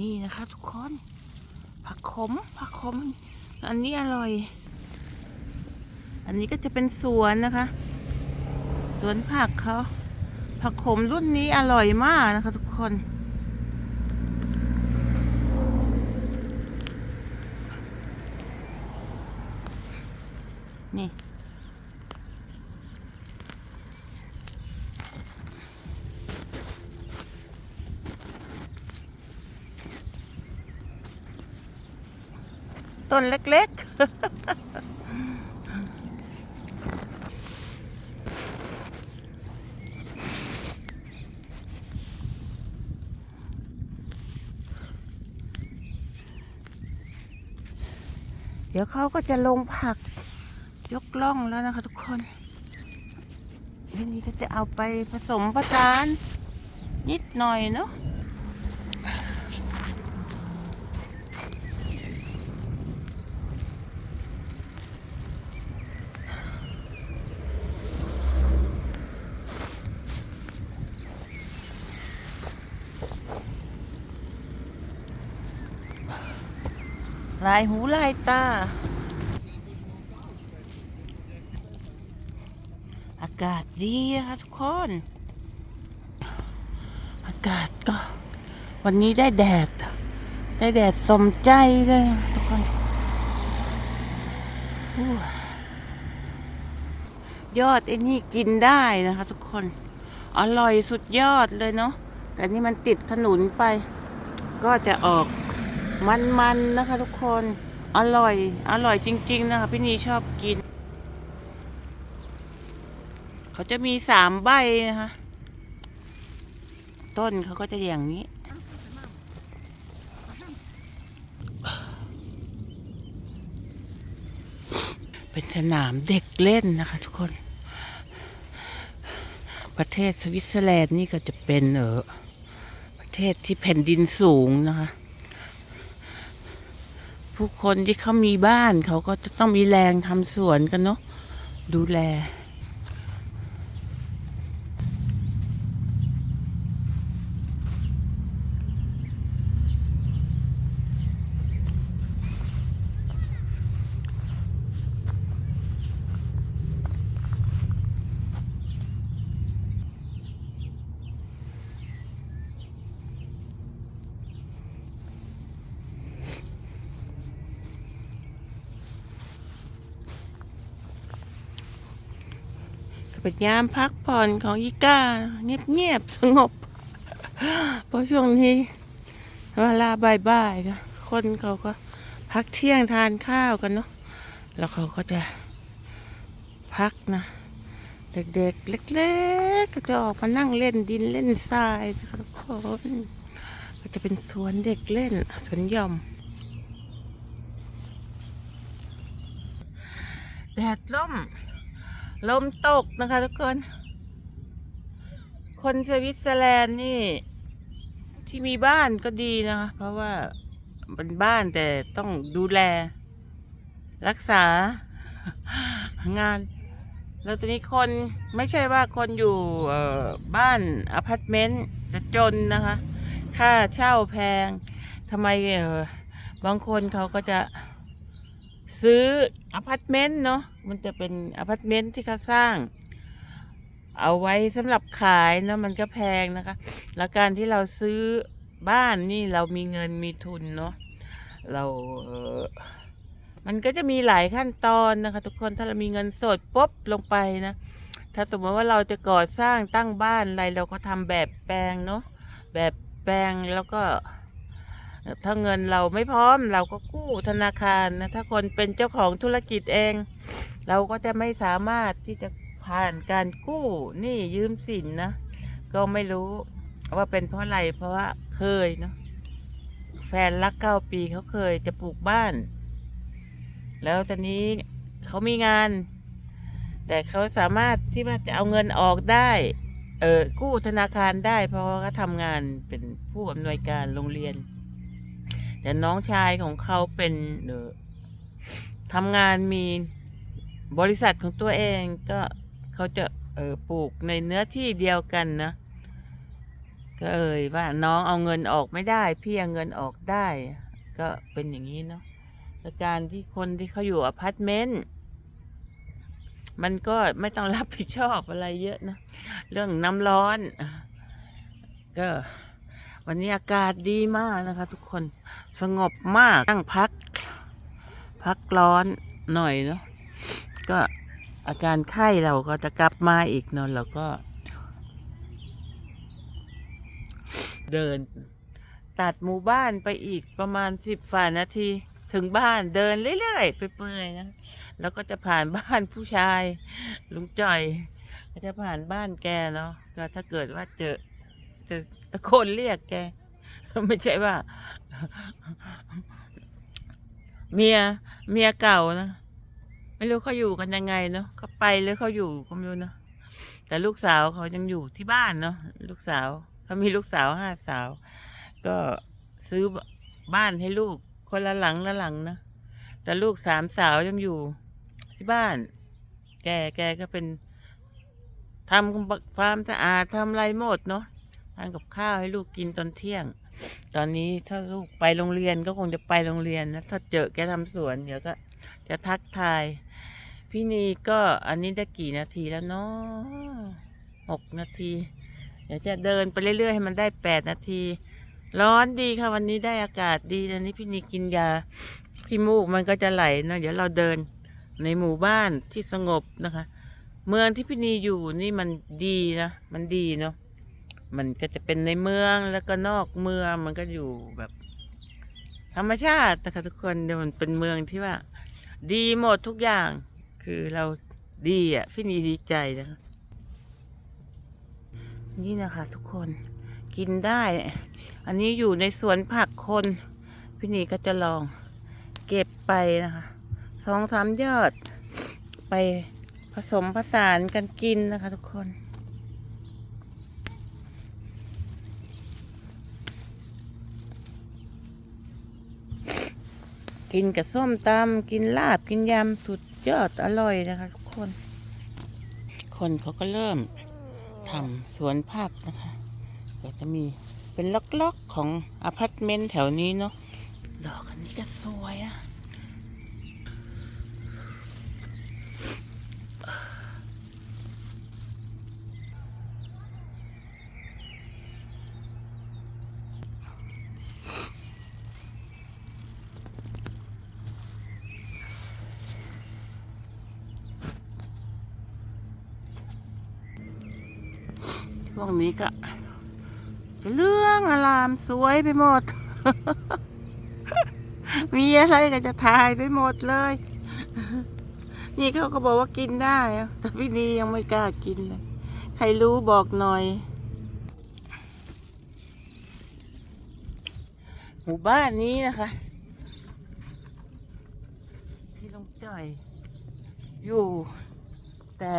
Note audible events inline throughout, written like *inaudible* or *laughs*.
นี่นะคะทุกคน ผักขม ผักขม อันนี้อร่อย อันนี้ก็จะเป็นสวนนะคะ สวนผักเขาผักขมรุ่นนี้อร่อยมากนะคะทุกคนนี่ ต้นเล็กๆ เดี๋ยวเขาก็จะลงผักยกล่องแล้วนะคะทุกคนทีนี้ก็จะเอาไปผสมผสานนิดหน่อยเนาะ ลายหูลายตา อากาศดีอะค่ะทุกคน อากาศก็ วันนี้ได้แดด ได้แดดสมใจเลยทุกคนอยอดไอ้นี่กินได้นะคะทุกคน อร่อยสุดยอดเลยเนาะแต่นี่มันติดถนนไป ก็จะออก มันๆนะคะทุกคนอร่อย อร่อยจริง ๆ นะคะ พี่นีชอบกิน เขาจะมีสามใบนะคะ ต้นเขาก็จะอย่างนี้ เป็นสนามเด็กเล่นนะคะทุกคน ประเทศสวิตเซอร์แลนด์นี่ก็จะเป็นเออประเทศที่แผ่นดินสูงนะคะ ผู้คนที่เขามีบ้านเขาก็จะต้องมีแรงทำสวนกันเนาะดูแล เป็นยามพักผ่อนของอีก้า เงียบๆสงบ เพราะช่วงนี้เวลาบ่ายๆก็คนเขาก็พักเที่ยงทานข้าวกันเนาะแล้วเขาก็จะพักนะ เด็กๆ เล็กๆ ก็จะออกมานั่งเล่นดินเล่นทรายนะคะทุกคนก็จะเป็นสวนเด็กเล่นสวนย่อมแดดล่ม ลมตกนะคะทุกคน คนสวิตเซอร์แลนด์นี่ ที่มีบ้านก็ดีนะคะ เพราะว่าเป็นบ้านแต่ต้องดูแล รักษางาน แล้วตอนนี้คนไม่ใช่ว่าคนอยู่บ้านอพาร์ตเมนต์จะจนนะคะ ค่าเช่าแพงทำไมบางคนเขาก็จะ ซื้ออพาร์ตเมนต์เนาะมันจะเป็นอพาร์ตเมนต์ที่เขาสร้าง เอาไว้สำหรับขายเนาะมันก็แพงนะคะ แล้วการที่เราซื้อบ้านนี่เรามีเงินมีทุนเนาะเราเออมันก็จะมีหลายขั้นตอนนะคะ ทุกคนถ้าเรามีเงินสดปุ๊บลงไปนะถ้าสมมติว่าเราจะก่อสร้างตั้งบ้านอะไรเราก็ทำแบบแปลงเนาะแบบแปลงแล้วก็ ถ้าเงินเราไม่พร้อมเราก็กู้ธนาคารนะถ้าคนเป็นเจ้าของธุรกิจเอง เราก็จะไม่สามารถที่จะผ่านการกู้หนี่ยืมสินนะก็ไม่รู้ว่าเป็นเพราะอะไรเพราะว่าเคยเนาะแฟนรักเก้าปีเขาเคยจะปลูกบ้าน แล้วตอนนี้เขามีงาน แต่เขาสามารถที่ว่าจะเอาเงินออกได้เออกู้ธนาคารได้เพราะว่าเขาทำงานเป็นผู้อำนวยการโรงเรียน แต่น้องชายของเขาเป็นเออทำงานมีบริษัทของตัวเองก็เขาจะเออปลูกในเนื้อที่เดียวกันนะก็เอ่ยว่าน้องเอาเงินออกไม่ได้ พี่เอาเงินออกได้ ก็เป็นอย่างนี้เนาะแล้วการที่คนที่เขาอยู่อพาร์ตเมนต์มันก็ไม่ต้องรับผิดชอบอะไรเยอะนะ เรื่องน้ำร้อน ก็ วันนี้อากาศดีมากนะคะ ทุกคนสงบมากนั่งพัก พักร้อนหน่อยเนาะก็อาการไข้เราก็จะกลับมาอีกเนอะเราก็ เดิน ตัดหมู่บ้านไปอีกประมาณสิบฝ่านาทีถึงบ้านเดินเรื่อยๆไปเปื่อยนะแล้วก็จะผ่านบ้านผู้ชาย ลุงจ่อย ก็จะผ่านบ้านแกเนาะก็ถ้าเกิดว่าเจอ จะตะโกนเรียกแก ไม่ใช่ว่า เมียเมียเก่านะไม่รู้เขาอยู่กันยังไงเนาะเขาไปหรือเขาอยู่ก็ไม่รู้เนาะแต่ลูกสาวเขายังอยู่ที่บ้านเนาะลูกสาวเขามีลูกสาวห้าสาว ก็ซื้อบ้านให้ลูกคนละหลังละหลังนะแต่ลูกสามสาวยังอยู่ที่บ้าน แกแกก็เป็นทำความสะอาดทำไรหมดเนาะ ทำกับข้าวให้ลูกกินตอนเที่ยง ตอนนี้ถ้าลูกไปโรงเรียนก็คงจะไปโรงเรียนนะถ้าเจอแกทำสวนเดี๋ยวก็จะทักทาย พี่นีก็อันนี้ได้กี่นาทีแล้วเนาะหกนาที เดี๋ยวจะเดินไปเรื่อยๆให้มันได้แปดนาที ร้อนดีค่ะวันนี้ได้อากาศดีตอนนี้พี่นีกินยาพี่มูกมันก็จะไหลเนาะเดี๋ยวเราเดินในหมู่บ้านที่สงบนะคะ เมืองที่พี่นีอยู่นี่มันดีนะ มันดีเนาะ มันก็จะเป็นในเมืองแล้วก็นอกเมืองมันก็อยู่แบบ ธรรมชาตินะคะทุกคนเดี๋ยวมันเป็นเมืองที่ว่า ดีหมดทุกอย่าง คือเราดีอะพี่นีดีใจนะคะนี่นะคะทุกคนกินได้ อันนี้อยู่ในสวนผักคนพี่นีก็จะลองเก็บไปนะคะสองสามยอด ไปผสมผสานกันกินนะคะทุกคน กินกับส้มตำกินลาบกินยำสุดยอดอร่อยนะคะทุกคน คนเขาก็เริ่มทำสวนผักนะคะก็จะมีเป็นล็อกๆของอพาร์ตเมนต์แถวนี้เนาะดอกอันนี้ก็สวยอะ ช่วงนี้ก็เรื่องอลามสวยไปหมด มีอะไรก็จะถ่ายไปหมดเลย นี่เขาก็บอกว่ากินได้ แต่พี่นียังไม่กล้ากินเลย ใครรู้บอกหน่อย หมู่บ้านนี้นะคะพี่ลงจ่อย อยู่ แต่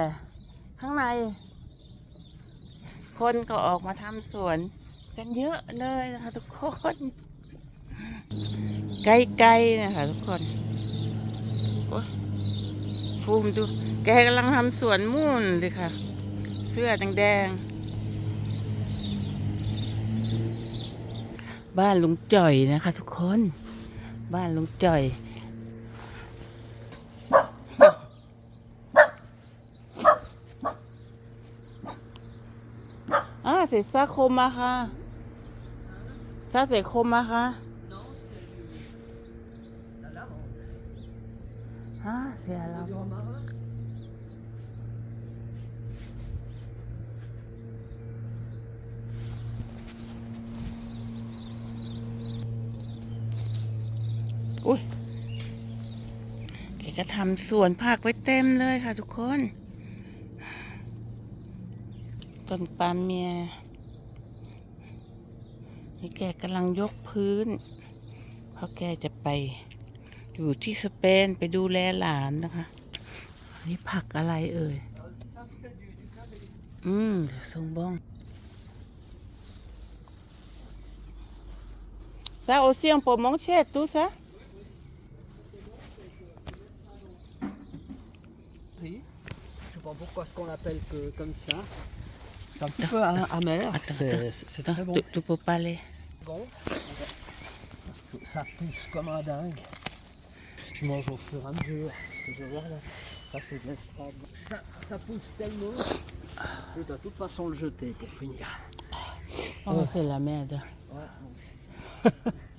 ข้างใน คนก็ออกมาทำสวน กันเยอะเลยนะคะทุกคน ไกลๆนะคะทุกคนโอ๊ยฟูมดูแกกำลังทำสวนมุ่นเลยค่ะ เสื้อแดงๆบ้านลุงจ่อยนะคะ ทุกคน บ้านลุงจ่อย Ah, c'est ça, Komara. Ça, c'est Komara. Ah, c'est à la Ui แกก็ทำสวนผักไว้เต็มเลยค่ะทุกคน ต้นปาล์มเมีย นี่แกกำลังยกพื้น เพราะแกจะไป อยู่ที่สเปนไปดูแลหลานนะคะอันนี่ผักอะไรเอ่ย อืมเดี๋ยวทรงบ้อง Ça aussi on peut manger tout ça Oui. Je sais pas pourquoi ce qu'on l'appelle que comme ça. C'est un petit peu a- amer, Attends, c'est attends. c'est- c'est très bon. Tu, tu peux parler. Bon, ça pousse comme un dingue. Je mange au fur et à mesure. je regarde, ça c'est de l'estrade. Ça, ça pousse tellement que je dois de toute façon le jeter pour finir. Oh, c'est la merde. Ouais, *laughs*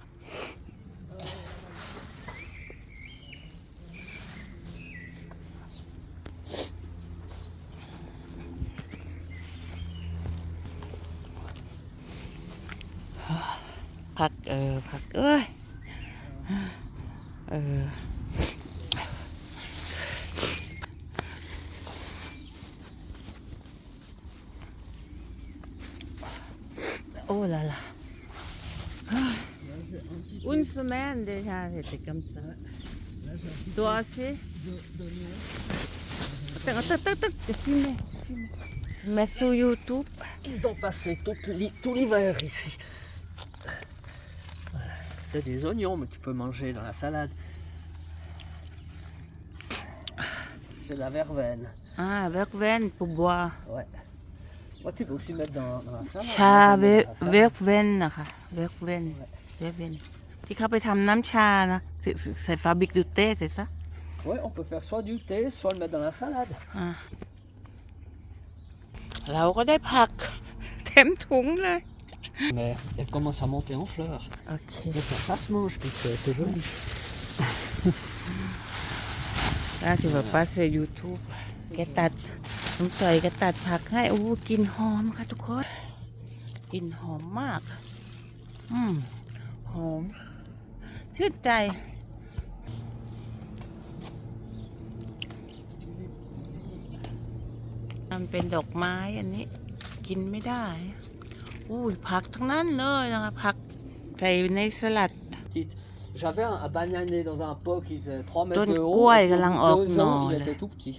พักเออพักเอ้ยเออโอ้là là Une semaine déjà, c'était comme ça. Toi aussi Attends, attends, attends, attends, je filme, je filme. Mets sur YouTube. Ils ont passé tout l'hi- tout l'hiver ici. Voilà. C'est des oignons, mais tu peux manger dans la salade. C'est de la verveine. Ah, verveine pour boire. Ouais. Moi, tu peux aussi mettre dans, dans la salade. ชา Moi, เว j'en mets dans la salade. เวกเวนนะคะเวกเวนเวกเวนที่เขาไปทำน้ำชานะใส่ฟาบิกดูเต้ใส่ซะ Ouais, on peut faire soit du thé, soit le mettre dans la salade. เราก็ได้ผัก เต็มถุงเลย Mais elle commence à monter en fleurs. โอเค Mais ça, ça se mange, puis c'est c'est joli. แล้วถือว่าป้าเซยูทูบแกตัดสงสัยแกตัดผักให้โอ้กลินหอมค่ะทุกคนกลินหอมมาก อืมหอม ชื่นใจ มันเป็นดอกไม้อันนี้ กินไม่ได้ อุ้ยผักทั้งนั้นเลยนะคะผักใส่ในสลัด Petite. J'avais un, un bananier dans un pot qui faisait 3 mètres Donne de haut. quoi, et puis au galang bout de ok, deux ans, non, il là. était tout petit.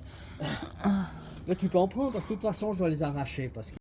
Mais tu peux en prendre parce que de toute façon, je dois les arracher parce que